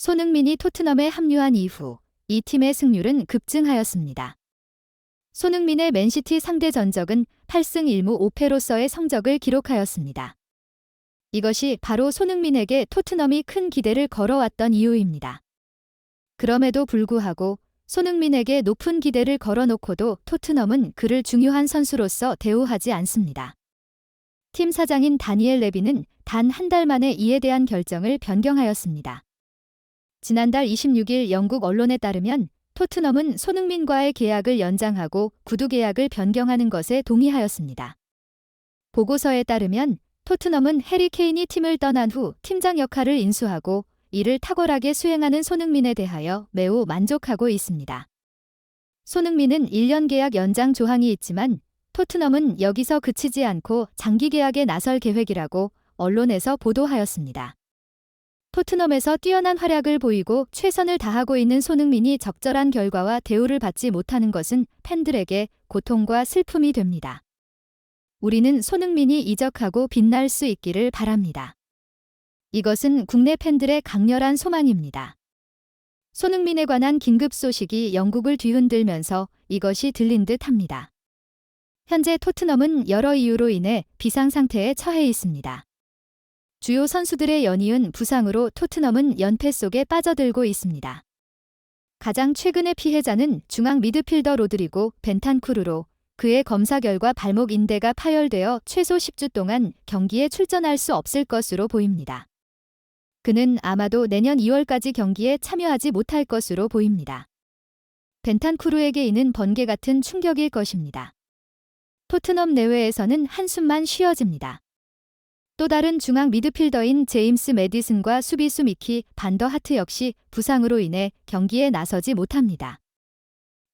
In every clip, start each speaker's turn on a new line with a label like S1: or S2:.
S1: 손흥민이 토트넘에 합류한 이후 이 팀의 승률은 급증하였습니다. 손흥민의 맨시티 상대 전적은 8승 1무 5패로서의 성적을 기록하였습니다. 이것이 바로 손흥민에게 토트넘이 큰 기대를 걸어왔던 이유입니다. 그럼에도 불구하고 손흥민에게 높은 기대를 걸어놓고도 토트넘은 그를 중요한 선수로서 대우하지 않습니다. 팀 사장인 다니엘 레비는 단 한 달 만에 이에 대한 결정을 변경하였습니다. 지난달 26일 영국 언론에 따르면 토트넘은 손흥민과의 계약을 연장하고 구두 계약을 변경하는 것에 동의하였습니다. 보고서에 따르면 토트넘은 해리 케인이 팀을 떠난 후 팀장 역할을 인수하고 이를 탁월하게 수행하는 손흥민에 대하여 매우 만족하고 있습니다. 손흥민은 1년 계약 연장 조항이 있지만 토트넘은 여기서 그치지 않고 장기 계약에 나설 계획이라고 언론에서 보도하였습니다. 토트넘에서 뛰어난 활약을 보이고 최선을 다하고 있는 손흥민이 적절한 결과와 대우를 받지 못하는 것은 팬들에게 고통과 슬픔이 됩니다. 우리는 손흥민이 이적하고 빛날 수 있기를 바랍니다. 이것은 국내 팬들의 강렬한 소망입니다. 손흥민에 관한 긴급 소식이 영국을 뒤흔들면서 이것이 들린 듯 합니다. 현재 토트넘은 여러 이유로 인해 비상 상태에 처해 있습니다. 주요 선수들의 연이은 부상으로 토트넘은 연패 속에 빠져들고 있습니다. 가장 최근의 피해자는 중앙 미드필더 로드리고 벤탄쿠르로 그의 검사 결과 발목 인대가 파열되어 최소 10주 동안 경기에 출전할 수 없을 것으로 보입니다. 그는 아마도 내년 2월까지 경기에 참여하지 못할 것으로 보입니다. 벤탄쿠르에게 이는 번개 같은 충격일 것입니다. 토트넘 내외에서는 한숨만 쉬어집니다. 또 다른 중앙 미드필더인 제임스 메디슨과 수비수 미키 반더 하트 역시 부상으로 인해 경기에 나서지 못합니다.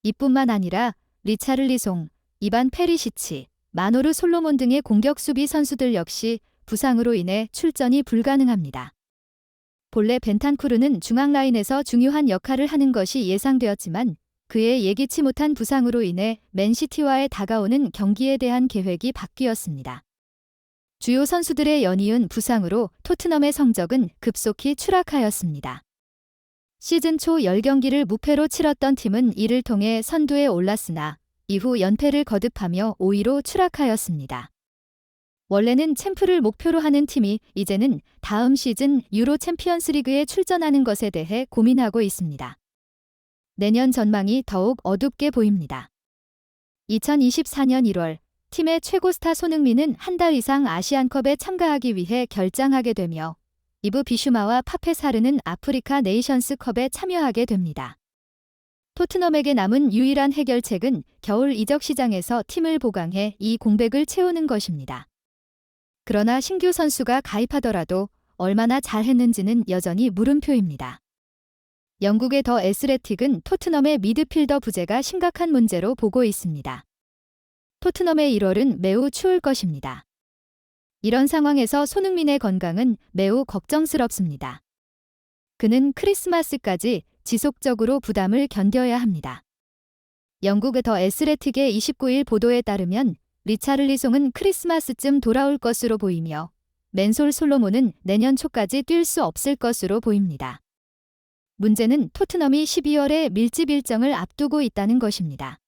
S1: 이뿐만 아니라 리차를리송, 이반 페리시치, 마노르 솔로몬 등의 공격 수비 선수들 역시 부상으로 인해 출전이 불가능합니다. 본래 벤탄쿠르는 중앙 라인에서 중요한 역할을 하는 것이 예상되었지만 그의 예기치 못한 부상으로 인해 맨시티와의 다가오는 경기에 대한 계획이 바뀌었습니다. 주요 선수들의 연이은 부상으로 토트넘의 성적은 급속히 추락하였습니다. 시즌 초 10경기를 무패로 치렀던 팀은 이를 통해 선두에 올랐으나 이후 연패를 거듭하며 5위로 추락하였습니다. 원래는 챔프를 목표로 하는 팀이 이제는 다음 시즌 유로 챔피언스 리그에 출전하는 것에 대해 고민하고 있습니다. 내년 전망이 더욱 어둡게 보입니다. 2024년 1월 팀의 최고 스타 손흥민은 한 달 이상 아시안컵에 참가하기 위해 결장하게 되며 이브 비슈마와 파페사르는 아프리카 네이션스컵에 참여하게 됩니다. 토트넘에게 남은 유일한 해결책은 겨울 이적 시장에서 팀을 보강해 이 공백을 채우는 것입니다. 그러나 신규 선수가 가입하더라도 얼마나 잘했는지는 여전히 물음표입니다. 영국의 더 에스레틱은 토트넘의 미드필더 부재가 심각한 문제로 보고 있습니다. 토트넘의 1월은 매우 추울 것입니다. 이런 상황에서 손흥민의 건강은 매우 걱정스럽습니다. 그는 크리스마스까지 지속적으로 부담을 견뎌야 합니다. 영국의 더 에스레틱의 29일 보도에 따르면 리차를리송은 크리스마스쯤 돌아올 것으로 보이며 맨솔 솔로몬은 내년 초까지 뛸 수 없을 것으로 보입니다. 문제는 토트넘이 12월에 밀집 일정을 앞두고 있다는 것입니다.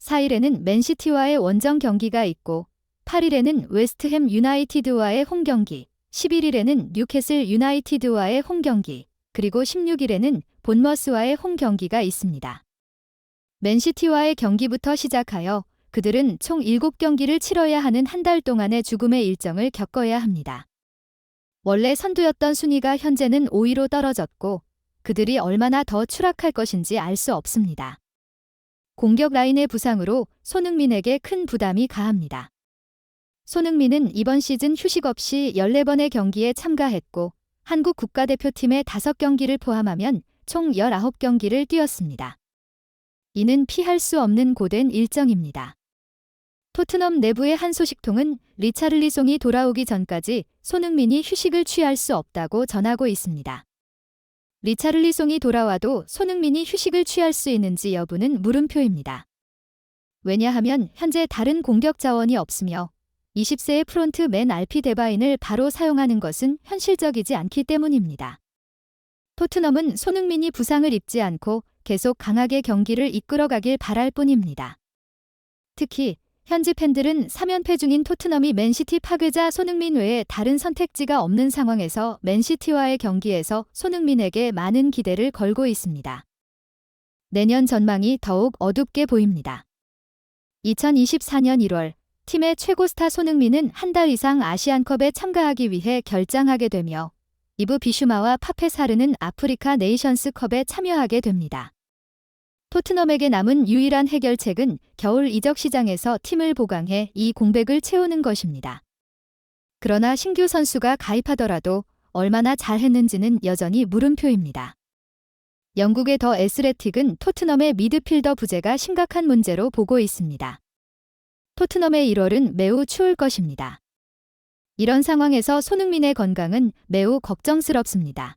S1: 4일에는 맨시티와의 원정 경기가 있고 8일에는 웨스트햄 유나이티드와의 홈 경기, 11일에는 뉴캐슬 유나이티드와의 홈 경기, 그리고 16일에는 본머스와의 홈 경기가 있습니다. 맨시티와의 경기부터 시작하여 그들은 총 7경기를 치러야 하는 한 달 동안의 죽음의 일정을 겪어야 합니다. 원래 선두였던 순위가 현재는 5위로 떨어졌고 그들이 얼마나 더 추락할 것인지 알 수 없습니다. 공격 라인의 부상으로 손흥민에게 큰 부담이 가합니다. 손흥민은 이번 시즌 휴식 없이 14번의 경기에 참가했고 한국 국가대표팀의 5경기를 포함하면 총 19경기를 뛰었습니다. 이는 피할 수 없는 고된 일정입니다. 토트넘 내부의 한 소식통은 리차를리송이 돌아오기 전까지 손흥민이 휴식을 취할 수 없다고 전하고 있습니다. 리차를리송이 돌아와도 손흥민이 휴식을 취할 수 있는지 여부는 물음표입니다. 왜냐하면 현재 다른 공격 자원이 없으며 20세의 프론트 맨 알피 데바인을 바로 사용하는 것은 현실적이지 않기 때문입니다. 토트넘은 손흥민이 부상을 입지 않고 계속 강하게 경기를 이끌어가길 바랄 뿐입니다. 특히 현지 팬들은 3연패 중인 토트넘이 맨시티 파괴자 손흥민 외에 다른 선택지가 없는 상황에서 맨시티와의 경기에서 손흥민에게 많은 기대를 걸고 있습니다. 내년 전망이 더욱 어둡게 보입니다. 2024년 1월 팀의 최고 스타 손흥민은 한 달 이상 아시안컵에 참가하기 위해 결장하게 되며 이브 비슈마와 파페사르는 아프리카 네이션스컵에 참여하게 됩니다. 토트넘에게 남은 유일한 해결책은 겨울 이적 시장에서 팀을 보강해 이 공백을 채우는 것입니다. 그러나 신규 선수가 가입하더라도 얼마나 잘했는지는 여전히 물음표입니다. 영국의 더 에스레틱은 토트넘의 미드필더 부재가 심각한 문제로 보고 있습니다. 토트넘의 1월은 매우 추울 것입니다. 이런 상황에서 손흥민의 건강은 매우 걱정스럽습니다.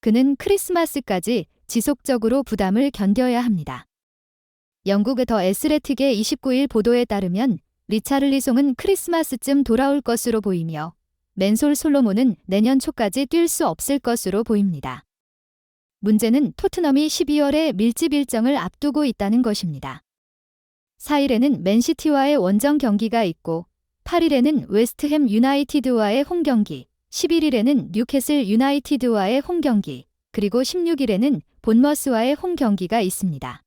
S1: 그는 크리스마스까지 지속적으로 부담을 견뎌야 합니다. 영국의 더 에스레틱의 29일 보도에 따르면 리차를리송은 크리스마스쯤 돌아올 것으로 보이며 맨솔 솔로몬은 내년 초까지 뛸 수 없을 것으로 보입니다. 문제는 토트넘이 12월에 밀집 일정을 앞두고 있다는 것입니다. 4일에는 맨시티와의 원정 경기가 있고 8일에는 웨스트햄 유나이티드와의 홈 경기, 11일에는 뉴캐슬 유나이티드와의 홈 경기, 그리고 16일에는 본머스와의 홈 경기가 있습니다.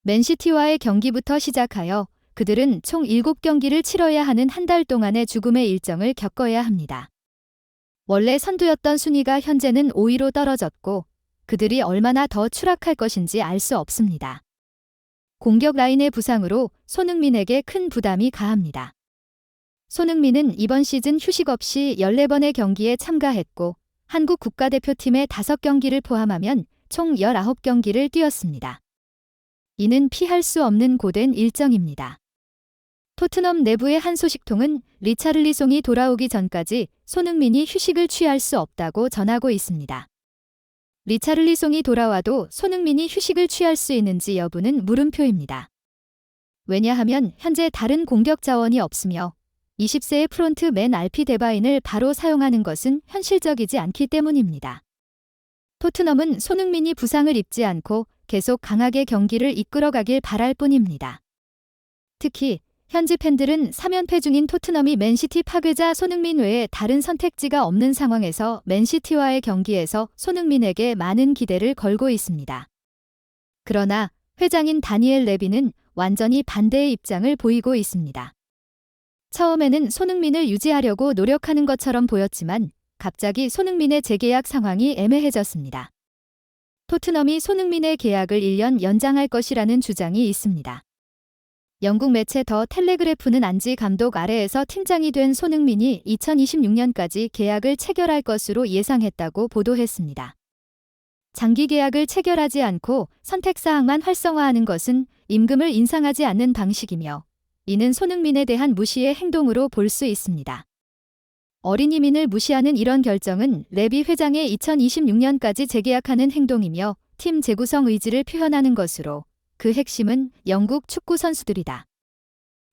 S1: 맨시티와의 경기부터 시작하여 그들은 총 7경기를 치러야 하는 한 달 동안의 죽음의 일정을 겪어야 합니다. 원래 선두였던 순위가 현재는 5위로 떨어졌고 그들이 얼마나 더 추락할 것인지 알 수 없습니다. 공격 라인의 부상으로 손흥민에게 큰 부담이 가합니다. 손흥민은 이번 시즌 휴식 없이 14번의 경기에 참가했고 한국 국가대표팀의 5경기를 포함하면 총 19경기를 뛰었습니다. 이는 피할 수 없는 고된 일정입니다. 토트넘 내부의 한 소식통은 리차를리송이 돌아오기 전까지 손흥민이 휴식을 취할 수 없다고 전하고 있습니다. 리차를리송이 돌아와도 손흥민이 휴식을 취할 수 있는지 여부는 물음표입니다. 왜냐하면 현재 다른 공격 자원이 없으며 20세의 프론트 맨 알피 데바인을 바로 사용하는 것은 현실적이지 않기 때문입니다. 토트넘은 손흥민이 부상을 입지 않고 계속 강하게 경기를 이끌어가길 바랄 뿐입니다. 특히 현지 팬들은 3연패 중인 토트넘이 맨시티 파괴자 손흥민 외에 다른 선택지가 없는 상황에서 맨시티와의 경기에서 손흥민에게 많은 기대를 걸고 있습니다. 그러나 회장인 다니엘 레비는 완전히 반대의 입장을 보이고 있습니다. 처음에는 손흥민을 유지하려고 노력하는 것처럼 보였지만 갑자기 손흥민의 재계약 상황이 애매해졌습니다. 토트넘이 손흥민의 계약을 1년 연장할 것이라는 주장이 있습니다. 영국 매체 더 텔레그래프는 안지 감독 아래에서 팀장이 된 손흥민이 2026년까지 계약을 체결할 것으로 예상했다고 보도했습니다. 장기 계약을 체결하지 않고 선택사항만 활성화하는 것은 임금을 인상하지 않는 방식이며 이는 손흥민에 대한 무시의 행동으로 볼 수 있습니다. 어린이민을 무시하는 이런 결정은 레비 회장의 2026년까지 재계약하는 행동이며 팀 재구성 의지를 표현하는 것으로 그 핵심은 영국 축구 선수들이다.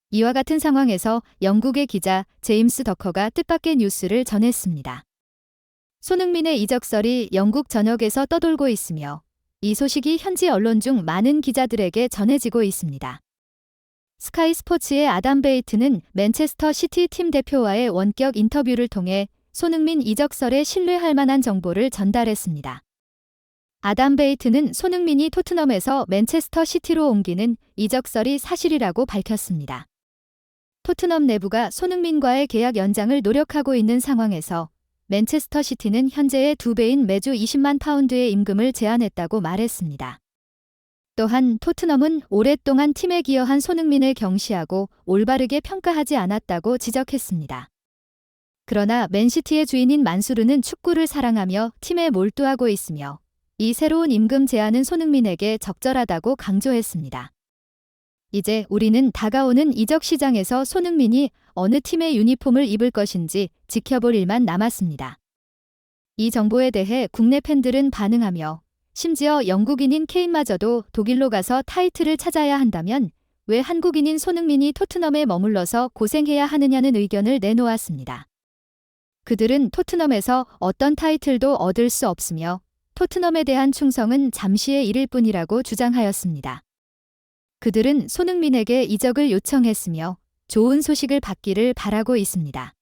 S1: 이와 같은 상황에서 영국의 기자 제임스 더커가 뜻밖의 뉴스를 전했습니다. 손흥민의 이적설이 영국 전역에서 떠돌고 있으며 이 소식이 현지 언론 중 많은 기자들에게 전해지고 있습니다. 스카이 스포츠의 아담 베이트는 맨체스터 시티 팀 대표와의 원격 인터뷰를 통해 손흥민 이적설에 신뢰할 만한 정보를 전달했습니다. 아담 베이트는 손흥민이 토트넘에서 맨체스터 시티로 옮기는 이적설이 사실이라고 밝혔습니다. 토트넘 내부가 손흥민과의 계약 연장을 노력하고 있는 상황에서 맨체스터 시티는 현재의 두 배인 매주 20만 파운드의 임금을 제안했다고 말했습니다. 또한 토트넘은 오랫동안 팀에 기여한 손흥민을 경시하고 올바르게 평가하지 않았다고 지적했습니다. 그러나 맨시티의 주인인 만수르는 축구를 사랑하며 팀에 몰두하고 있으며 이 새로운 임금 제한은 손흥민에게 적절하다고 강조했습니다. 이제 우리는 다가오는 이적 시장에서 손흥민이 어느 팀의 유니폼을 입을 것인지 지켜볼 일만 남았습니다. 이 정보에 대해 국내 팬들은 반응하며 심지어 영국인인 케인마저도 독일로 가서 타이틀을 찾아야 한다면 왜 한국인인 손흥민이 토트넘에 머물러서 고생해야 하느냐는 의견을 내놓았습니다. 그들은 토트넘에서 어떤 타이틀도 얻을 수 없으며 토트넘에 대한 충성은 잠시의 일일 뿐이라고 주장하였습니다. 그들은 손흥민에게 이적을 요청했으며 좋은 소식을 받기를 바라고 있습니다.